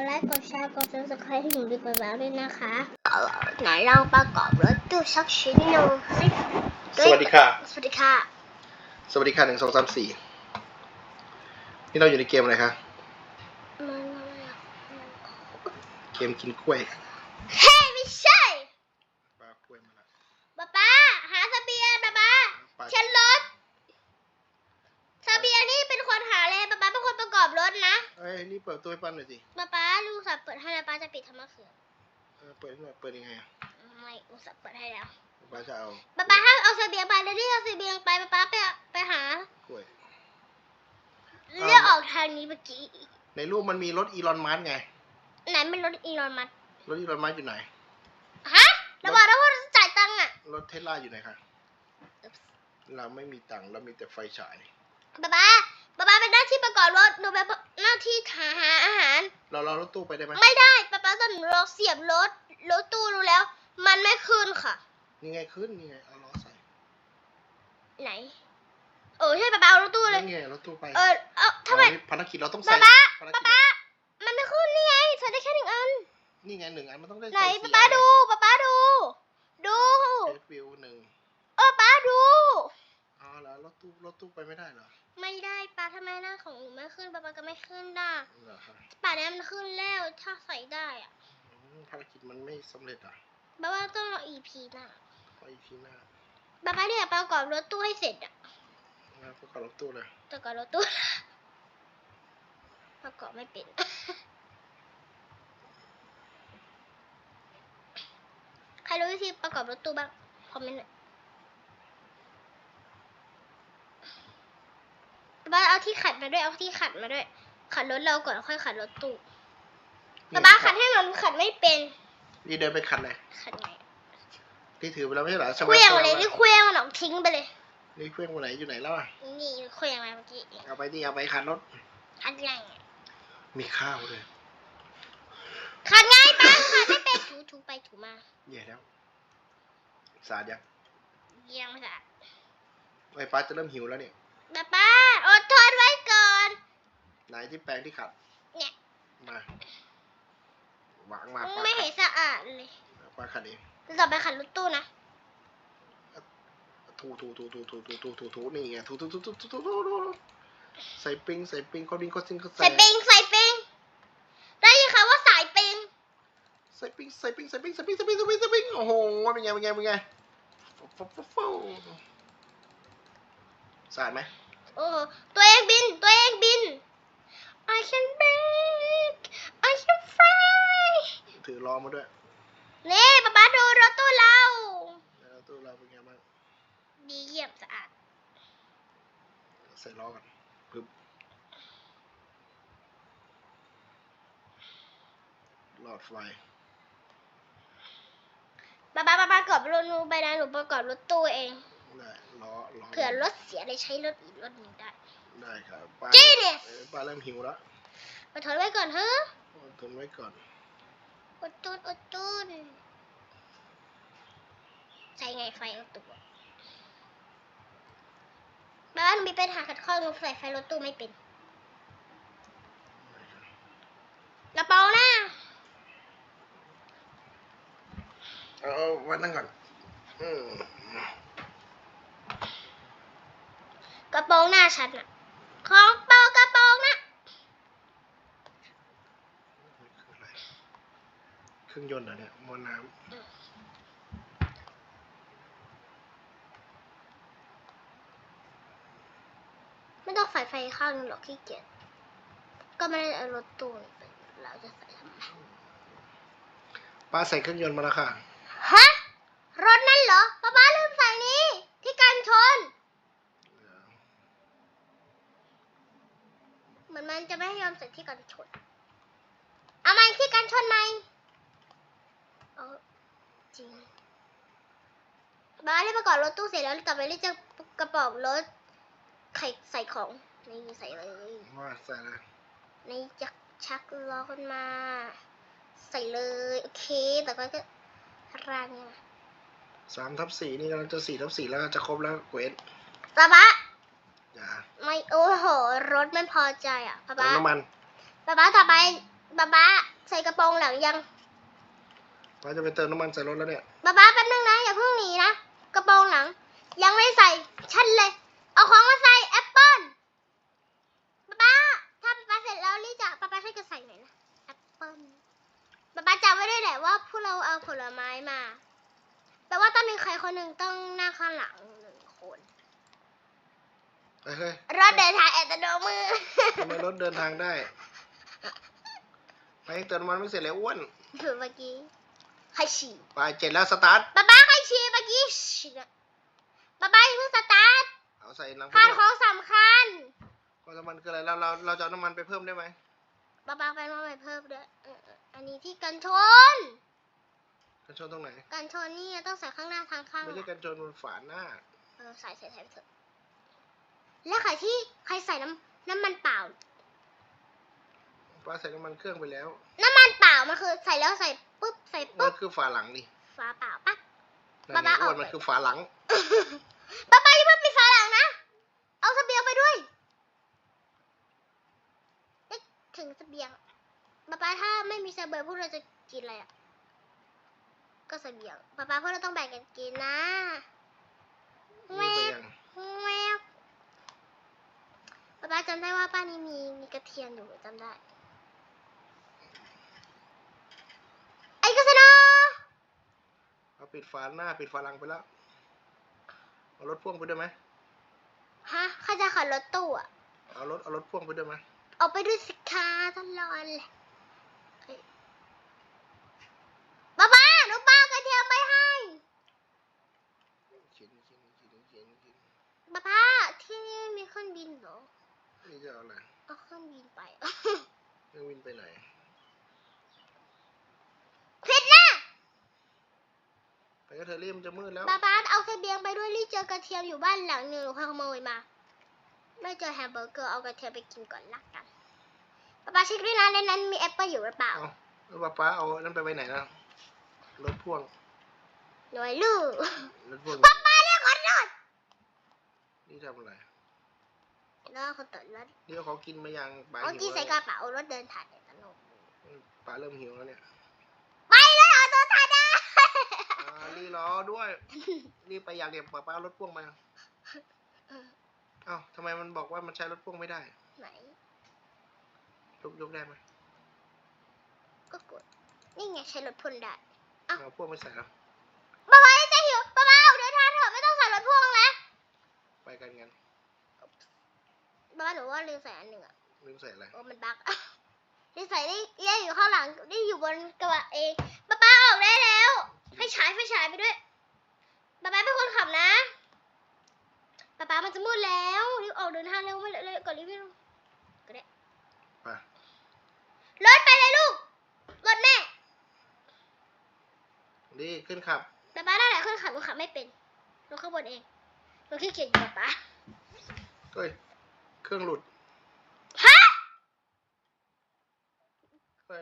ดไลค์กดแชร์กดซับสไครต์ให้หนูดีกว่าแล้วด้วยนะคะเอาล่ะไหนลองประกอบรถตู้สักชิ้นหนึ่งสิสวัสดีค่ะ สวัสดีค่ะ สวัสดีค่ะหนึ่งสองสามสี่นี่เราอยู่ในเกมอะไรคะมันอะไรอะเกมกินกล้วยเฮ้ยไม่ใช่ปลากล้วยมาละป๊าป๊าหาเสบียงป๊าป๊าปลาเช็นรถเสบียงนี่เป็นคนหาเลยป๊าป๊าเป็นคนประกอบรถนะเอ้ยนี่เปิดตัวให้ปั้นหน่อยสิป๊าป๊า ลูกสับเปิดให้แล้วป๊าจะปิดทำไมเขือเออเปิดให้หน่อยเปิดยังไงอะไม่ลูกสับเปิดให้แล้วป้าจะเอาป๊าป๊าห้ามเอาเสบียงไปเลยที่เอาเสบียงไปป๊าป๊าไปไปหากล้วยเลือกออกทางนี้เมื่อกี้ในรูปมันมีรถอีลอนมัสก์ไง ไหนเป็นรถอีลอนมัสก์รถอีลอนมัสก์อยู่ไหนฮะเราบอกแล้วว่าเราจะจ่ายตังค์อะรถเทสลาอยู่ไหนคะเราไม่มีตังค์เรามีแต่ไฟฉายป๊าป๊าป๊าป๊าเป็นหน้าที่ประกอบรถหนูเป็นหน้าที่หาหาอาหาร เราเรารถตู้ไปได้ไหมไม่ได้ป๊าป๊าตอนหนูลองเสียบรถรถตู้ดูแล้ว มันไม่ขึ้นค่ะ นี่ไงขึ้นนี่ไงเอาล้อใส่ไหน เออใช่ป๊าป๊าเอารถตู้เลย นี่ไงรถตู้ไปเออเอาทำไมเอานี่ภารกิจเราต้องใส่ป๊าป๊าภารป๊ากิจป๊ามันไม่ขึ้นนี่ไงใส่ได้แค่หนึ่งอัน นี่ไงหนึ่งอันมันต้องได้ไหนใส่สี่ป๊าป๊าอันดูป๊าป๊าดู ดูเอฟวิวหนึ่งเออป๊าดู อ๋อแล้วรถตู้รถตู้ไปไม่ได้เหรอไม่ได้ป๊าทำไมหน้าของหนูไม่ขึ้นป๊าป๊าก็ไม่ขึ้นได้เหรอครับป่านนี้มันขึ้นแล้วถ้าใส่ได้อะอืมภารกิจมันไม่สำเร็จอะป๊าว่าต้องรอ EP หน้าไปอีกทีหน้าป๊าป๊าเนี่ยประกอบรถตู้ให้เสร็จอะแล้วก็รถตู้เลยประกอบรถตู้ ประกอบไม่เป็น ใครรู้วิธีประกอบรถตู้บ้างคอมเมนต์หน่อย ป๊าป๊าเอาที่ขัดมาด้วยเอาที่ขัดมาด้วย ขัดรถเราก่อนแล้วค่อยขัดรถตู้ป๊าป๊าขัดให้หน่อยหนูขัดไม่เป็นนี่เดินไปขัดเลยขัดไงนี่ถือไปแล้วไม่ใช่เหรอใช่ไหมเคลี้ยงเลยใช่ไหมนี่เคลี้ยงมันออกทิ้งไปเลยนี่เครื่องวันไหนอยู่ไหนแล้วอะนี่เคลี้ยงมาเมื่อกี้เอาไปนี่เอาไปขัดรถขัดไงอะมีข้าวเลยขัดไงป้าขัดไม่เป็นถูถูไปถูมาแย่แล้วสาดยังยังไม่สะอาดไอ้ป้าจะเริ่มหิวแล้วเนี่ย ป้าป้าอดทนไว้ก่อน ไหนที่แปรงที่ขัดเนี่ย มาวางมาป้าไม่ขัเห็ดนสะอาดเลยป้าขัดเองต่อไปขัดรถตู้นะถูถูถูถูถูถูถูถูถูนี่ไงถูถูถูถูถูถูถูถูใส่ปิงใส่ปิงคนบินคนซิงก็ใส่ปิงใส่ปิงได้ยินคำว่าสายปิงใส่ปิงใส่ปิงใส่ปิงใส่ปิงใส่ปิงใส่ปิงใส่ปิงโอ้โหเป็นไงเป็นไงเป็นไงฟูฟูฟูฟูสะอาดไหม โอ้โหตัวเองบิน ตัวเองบิน I can break I can fly ถือล้อมาด้วย นี่ป้าป้าดูรถตู้เราแล้วตู้เราเป็นไงบ้างดีเยี่ยมสะอาด ใส่ล้อกันปึ๊บหลอดไฟป้าป้าป้าป้ากอบรถหนูไปนะหนูประกอบรถตู้เอง ได้ล้อล้อเผื่อรถเสียเลยใช้รถอีกรถหนึ่งได้ ได้ครับป้า Genius เออป้าเริ่มหิวแล้วไปถอยไว้ก่อนเฮ้อะทนไว้ก่อนอดตุนอดตุนใช้ไงไฟเอาตัวบ้านมีปัญหาขัดข้องหนูใส่ไฟรถตู้ไม่เป็นกระเป๋าหน้าเอาเอาไวันนั่งก่อนอืม กระโปรงหน้าฉันอะของเปากระโปรงนะคืออะไรเครื่องยนต์เหรอเนี่ยมอน้ไม่ต้องใส่ไฟข้างนึงหรอกขี้เกียจก็ไม่ได้เอารถตู้ไปเราจะใส่ทำไมำป้าใส่เครื่องยนต์มาแล้วค่ะฮะรถนั่นเหรอป๊าป๊าลืมใส่นี้ ที่กันชน เห มือนมันจะไม่ให้ยอมใส่ที่กันชน เอาไหมที่กันชนไหมเอาจริงบ้าเรียกประกอบรถตู้เสร็จแล้วต่อไปเรียกจะกระเป๋ารถไข่ใส่ของนี่ใส่เลยว่าใส่เลยนี่จักชักล้อขึ้นมา ใส่เลยโอเคแต่ก็จะรางเนี่ยนะสามทับสี่นี่กำลังจะสี่ทับสี่แล้วจะครบแล้วเกวสป๊าป๊าอย่าไม่โอ้โห รถไม่พอใจอะป๊าเติป๊ามน้ำมันป๊าป๊าต่อไปป๊าป๊าใส่กระโปรงหลังยังป้าจะไปเติมน้ำมันใส่รถแล้วเนี่ยป๊าป๊าแป๊บนึงนะอย่าเพิ่งหนีนะกระโปรงหลัง ยังไม่ใส่ชันเลย เอาของมาใส่แอปเปิ้ลป๊าป๊าถ้าป๊าป๊าเสร็จแล้วรีบจะป๊าป๊าช่วยกันใส่หน่อยนะแอปเปิ้ลป๊าป๊าจำไว้ด้วยแหละว่าพวกเราเอาผลไม้มาแปลว่าต้องมีใครคนหนึ่งต้องนั่งข้างหลัง หนึ่งคนไปเฮ้ยรถเดินทางอัตโนมือ ทำไมรถเดินทางได้ไปเติมน้ำมันไม่เสร็จแล้วอ้วนเมื่อกี้ใครฉี่ไปเจ็ดแล้วสตาร์ทป๊าป๊าใครฉี่เมื่อกี้ฉี่อะป๊าป๊าอย่าเพิ่งสตาร์ทเอาใส่หลังขาดเพื่ของสำคัญก็น้ำมันคืออะไรเราเราเราจะเอาน้ำมันไปเพิ่มได้ไหมป๊าป๊าไปมาใหม่เพิ่มด้วยเออเอออันนี้ที่กันชน กันชนตรงไหนกันชนนี่ต้องใส่ข้างหน้าทางข้างหไม่ลัใช่งกันชนบนฝาหน้า เออใส่ใส่ใส่ไปเถอะ แล้วใครที่ใครใส่น้ำน้ำมันเปล่า ป้าใส่น้ำมันเครื่องไปแล้วน้ำมันเปล่ามันคือใส่แล้วใส่ปุ๊บใส่มัปุ๊นบคือฝาหลังดิฝาเปล่าปั๊บ นั่นไงป้าๆอ้วนเอาไป มันคือฝาหลังป๊าป๊าอย่าเพิ่งปิดฝาหลังนะ เอาเสบียงไปด้วยเอ๊ะถึงเสบียงป๊าป๊าถ้าไม่มีเสบียงพวกเราจะกินอะไรอะ ก็เสบียงป๊าป๊าพวกเราต้องแบ่งกันกินนะแวนี่ไปบยังแวบ ป๊าป๊าจำได้ว่าป้านนี้มีมีกระเทียมอยู่จำได้ไอ้กษณะเอาปิดฝาหน้าปิดฝาหลังไปแล้วเอารถพ่วงไปด้วยไหมฮะข้าจะขับรถตู้อะเอารถเอารถพ่วงไปด้วยไหมเอาไปด้วยสิคะตลอดเลยเอ้ยป๊าป๊าหนูปากระเทียมไปให้เขียนเขียนเขียนเขียนเขียนป๊าป๊าที่นี่ไม่มีเครื่องบินเหรอ นี่ จะเอาอะไรเอาเครื่องบินไปเครื่องบินไปไหนผิดนะไปก็เธอรีบมันจะมืดแล้วป๊าป๊าเอาเสบียงไปด้วยรีบเจอกระเทียมอยู่บ้านหลังหนึ่งหนูพาขโมยมา ไม่เจอแฮมเบอร์เกอร์เอากระเทียมไปกินก่อนละกันป๊าป๊าเช็คด้วยนะในนั้นมีแอปเปิลอยู่หรือเปล่าเอาแล้วป้าป้าเอานั่นไปไว้ไหนนะรถพ่วงหน่วยลูกรถพ่วงป๊าป๊าเรียกขอโทษนี่ทำอะไร แล้วคนตัดรถนี่เอาเขากินมายังป้าเอาหิวที่ใส่แล้วกระเป๋ารถเดินถ่ายในตลกป้าเริ่มหิวแล้วเนี่ยไปเลยเอาตัวถ่ายได้อ่ารีบรอด้วยรีบไปอย่างเดียวป้าป้าเอารถพ่วงมาเอ้าทำไมมันบอกว่ามันใช้รถพ่วงไม่ได้ไหนยกยกได้ไหมก็กดนี่ไงใช้รถพ่นได้เอาพ่วงไม่ใส่แล้วป๊าป๊าจะหิวป๊าป๊าเอาเดินทางเถอะไม่ต้องใส่รถพ่วงแล้วไปกันกัน ป๊าป๊าหนูว่าลืมใส่อันหนึ่งอะลืมใส่อะไรโอ้มันบั๊กลืมใส่ได้เย่อยู่ข้างหลังนี่อยู่บนกระบะเองป๊าป๊าออกได้แล้วไฟฉายไฟฉายไปด้วยป๊าป๊าเป็นคนขับนะป๊าป๊ามันจะมืดแล้วรีบออกเดินทางเร็วมาเร็วๆก่อนรีบวิ่งไปรถไปเลยลูกรถแม่ดีขึ้นขับป๊าป๊าได้แหละคนขับหนูขับไม่เป็นหนูข้างบนเองหนูขี้เกียจอยู่ป๊าป๊าเฮ้ย เครื่องหลุด ฮะไป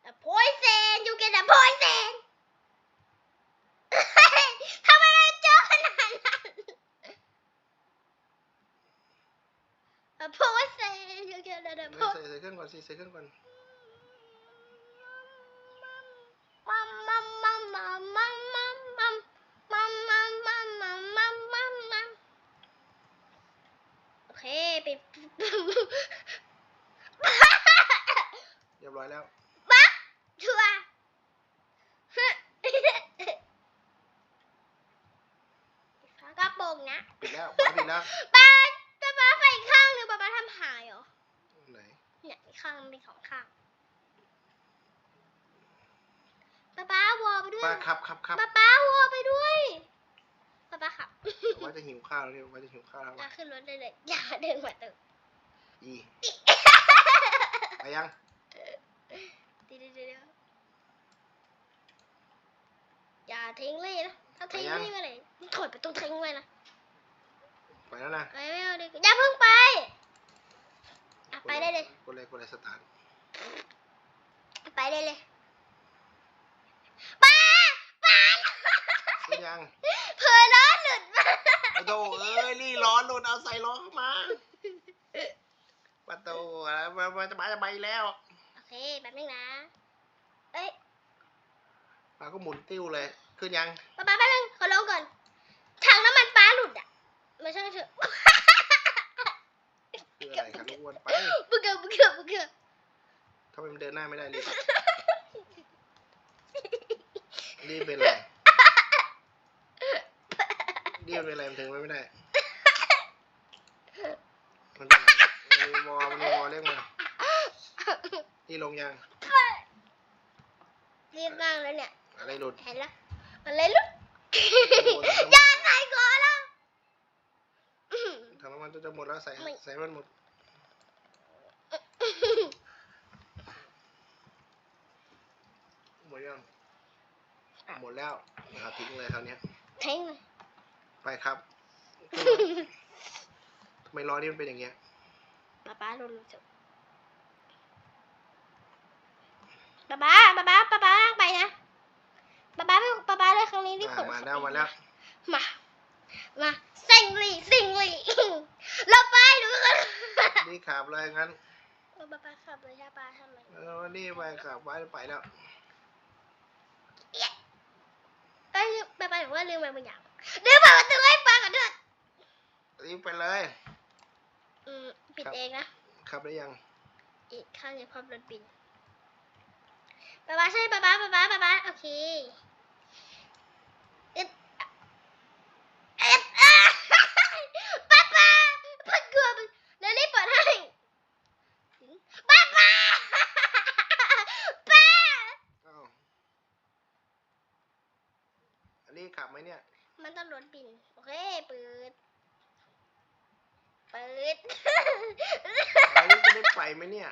แต่โพยเซนอยู่กันแต่โพยเซนทำไมมันเจอขนาดนั้นแต่โพยเซนอยู่กันแต่พอม่ย ใส่ใส่เครื่ก่อนสิใส่เครื่ก่อน โอเคปิดเรียบร้อยแล้วบักชัวร์กระโปรงนะปิดแล้วป้าปิดแล้วป้าแต่ป้าไฟอีกข้างหนึงป้าป้าทำหายเหรอไหนเนี่ยอีกข้างมันเป็นสองข้างป้าป้าวอไปด้วยป้าขับขับขับป้าป้าวอไปด้วยป้าป้าขับ ว่าจะหิวข้าวแล้วเนี่ยว่าจะหิวข้าวแล้วอะขึ้นรถได้เลยอย่าเดินมาตึกอีไปยังเดี๋ยวเดี๋ยวเดี๋ยวอย่าทิ้งเลยนะ ถ้าทิ้งไปยังนี่เมื่อไหร่นี่ถอยไปตรงทิ้งเลยนะไปแล้วนะไปไม่เอาดิอย่าเพิ่งไปอะไปได้เลย กดเลยกดเลยสตาร์ทไปได้เลยป้าป้าขึ้นยัง เผลอล้อหลุดมา ประตูเอ้ยนี่ล้อหลุดเอาใส่ล้อเข้ามาประตูอะไรมันจะมาจะไปแล้วเคแป๊บนึงนะ เอ้ยป้าก็หมุนติ้วเลย ขึ้นยังป๊าป๊าแป๊บนึงขอลงก่อน ถังน้ำมันป้าหลุดอะไม่ใช่างเถอะคืออะไรครับลูกอ้วนไปบุกเกอร์บุกเกอร์บุกเกอร์ทำไมมันเดินหน้าไม่ได้รีบรีบเป็นไร รีบเป็นอะไรมันถึงไม่ได้ มันเป็นอะไรมันมีวอมันมีวอเรียกมานี่ลงยังรีบนั่งแล้วเนี่ย อะไรหลุดเห็นแล้วอะไรลุกยางไหนก่อนล่ะถังน้ำมันจะหมดแล้วใส่ไม่ใส่มันหมดหมดยังหมดแล้วเอาทิ้งเลยคราวเนี้ยทิ้งเลย ไปครับทำไมล้อนี่มันเป็นอย่างเงี้ยป๊าป๊าลงจบป๊าป๊าป๊าป๊าป๊าป๊าไปนะป๊าป๊าไม่ป๊าป๊าเลยครั้งนี้ที่ขอ่านมาแล้วมาแล้วมามาสิงลีสิงลีเราไปดูกันนี่ขับเลยงั้นป๊าป๊าขับเลยใช่ป๊าทำไมเออวันนี้ไปขับไว้ไปแล้วเอ้ยป๊าป๊าบอกว่าลืมอะไรบางอย่าง ลืมเปิดประตูให้ป๊าก่อนด้วยรีบไปเลย อืมปิดครับ เองนะขับได้ยัง อีกข้างยังพร้อมรถบินป๊าป๊าใช่ป๊าป๊าป๊าป๊าป๊าป๊าโอเคเอ็ดเอ็ดอะป๊าป๊าเพิ่งกลัวมันแล้วรีบเปิดให้ป๊าป๊าป๊าอ้าวอันนี้ขับไหมเนี่ย มันต้องรถบินโอเคเปิดเปิดอันนี้จะได้ไปไหมเนี่ย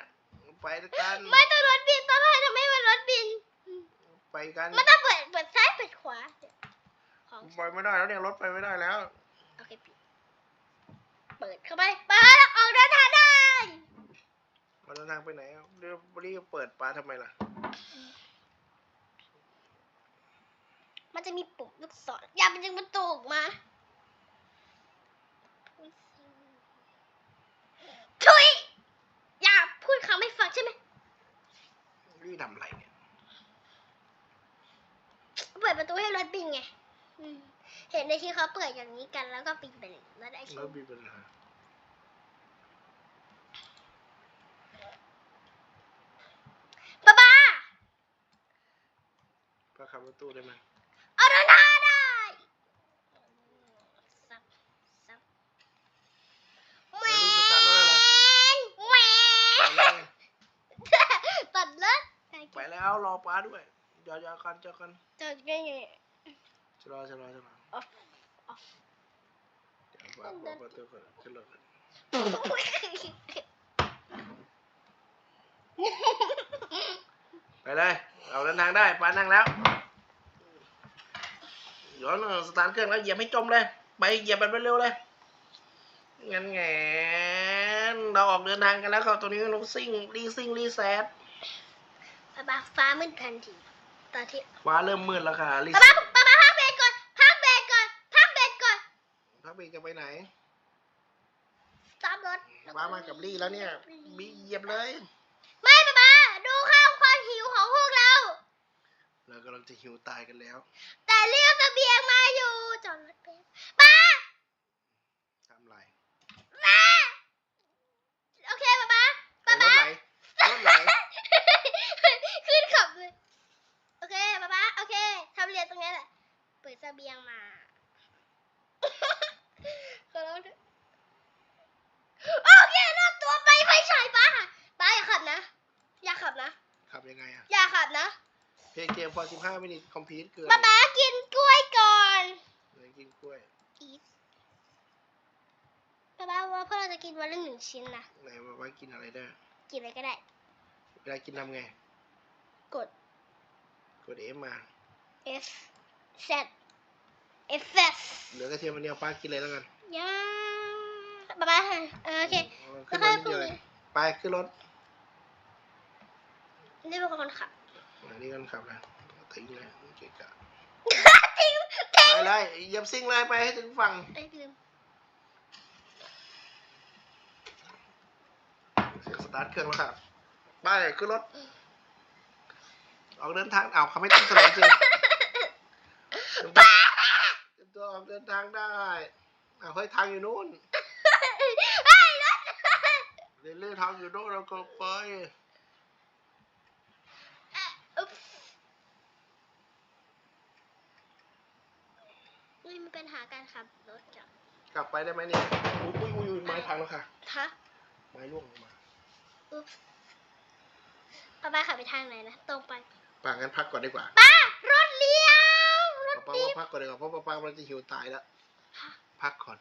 ไปกันไม่ต้องรถบินป๊าป๊าทำไมมันรถบินไปกันมันต้องเปิดเปิดซ้ายเปิดขวาเดี๋ยวของไปไม่ได้แล้วเนี่ยรถไปไม่ได้แล้วโอเคปิดเปิดเข้าไปเปิดออกเดินทางได้มาเดินทางไปไหนอะเดี๋ยวรีบเปิดปลาทำไมล่ะ มัน จะมีปุ่มลูกศรอย่ามันจึงมันตกมาทุยอย่าพูดคำไม่ฟังใช่ไหมรีบทำอะไรเนี่ยเปิดประตูให้รถบินไงอืมเห็นในที่เขาเปิดอย่างนี้กันแล้วก็บินไปเลยแล้วได้รชื่ถอมีปัญหาป้าป้าป้าขับรถตู้ได้ไหม เอารถหน้าได้ซับซับแหว อันนี้สตาร์ทรถได้เหรอน แหวน ไปเลย ตัดรถ ไปแล้วร อป้าด้วยอย่าอย่ากันเจอกันจะยังไงชะลอชะลอชะลอออฟออฟเดี๋ยวป้าเปิดประตูก่อนขึ้นรถก่อนไปเลย เราเดินทางได้ป้านั่งแล้วเดี๋ยวเราสตาร์ทเครื่องแล้วเหยียบให้จมเลย ไปเหยียบมันไปเร็วเลยงั้นแงนเราออกเดินทางกันแล้วครับตัวนี้เราซิ่งรีซิ่งรีแซด ป้าป้าฟ้ามืดทันทีตอนที่ฟ้าเริ่มมืดแล้วค่ะรีป้าซิ่ป้างป้าป้าพักเบรกก่อนพักเบรกก่อนพักเบรกก่อนพักเบรกจะไปไหนสตาร์ทรถฟ้ามากับลี่แล้วเนี่ยมีเหยียบเลย ไม่ป้าป้าดูข้ามความหิวของพวกเราเรากำลังจะหิวตายกันแล้ว แต่เรียกเสบียงมาอยู่จอดรถเป็นป้าทำไร ป้าโอเคป้าป้า ไปรถไหลรถไหล ขึ้นขับเลย โอเคป้าป้าโอเคทำเรียนตรงนี้แหละ เปิดเสบียงมาขอร้องเถอะโอเครอบตัวไปไม่ใช่ป้าป้าอย่าขับนะ อย่าขับนะ ขับยังไงอะอย่าขับนะ เพลงเกมพอ15มินิคอมพิวเกินป้าป้ากินกล้วยก่อนเลยกินกล้วยอีทป้าป้าว่าพวกเราจะกินวันละหนึ่งชิ้นนะไหนมาไว้กินอะไรได้ กินอะไรก็ได้ เวลากินทำไง กด กดเอฟมา F Z F S เหลือกระเทียมมันเดียวป้ากินเลยแล้วกันย่าป้าป้าเออโอเคเอาขึ้นรถนิดเดียวเลยไปขึ้นรถนี่เป็นคนขับอันนี้กันขับนะทิ้งเลยเกะกะทิ้งไปเลยเหยียบซิ่งเลยไปให้ถึงฝั่งไอ้ยลืมเสียงสตาร์ทเครื่องแล้วครับไปขึ้นรถออกเดินทางเอาเขาไม่ต้องสนองจริงเตรียมตัวออกเดินทางได้เอาเฮ้ยทางอยู่นู่นไอ้รถเรื่อยๆทางอยู่นู่นเราก็ไปอุ๊บนี่มีปัญหาการขับรถจ้ะกลับไปได้ไหมเนี่ยอุ้ยอุ้ยอุ้ยอุ้ยไม้พังแล้วค่ะ ฮะ ไม้ร่วงลงมาอุ๊บป้าป้าขับไปทางไหนนะ ตรงไปป่างั้นพักก่อนดีกว่าป้ารถเลี้ยวรถ ป้าดิว่าฟพักก่อนดีกว่าเพราะป้าป้ามันจะหิวตายแล้ว พักก่อน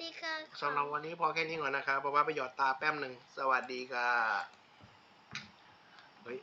นี่ก็สำหรับวันนี้พอแค่นี้ก่อนนะครับป้าป้าไปหยอดตาแป๊บหนึ่งสวัสดีค่ะเฮ้ย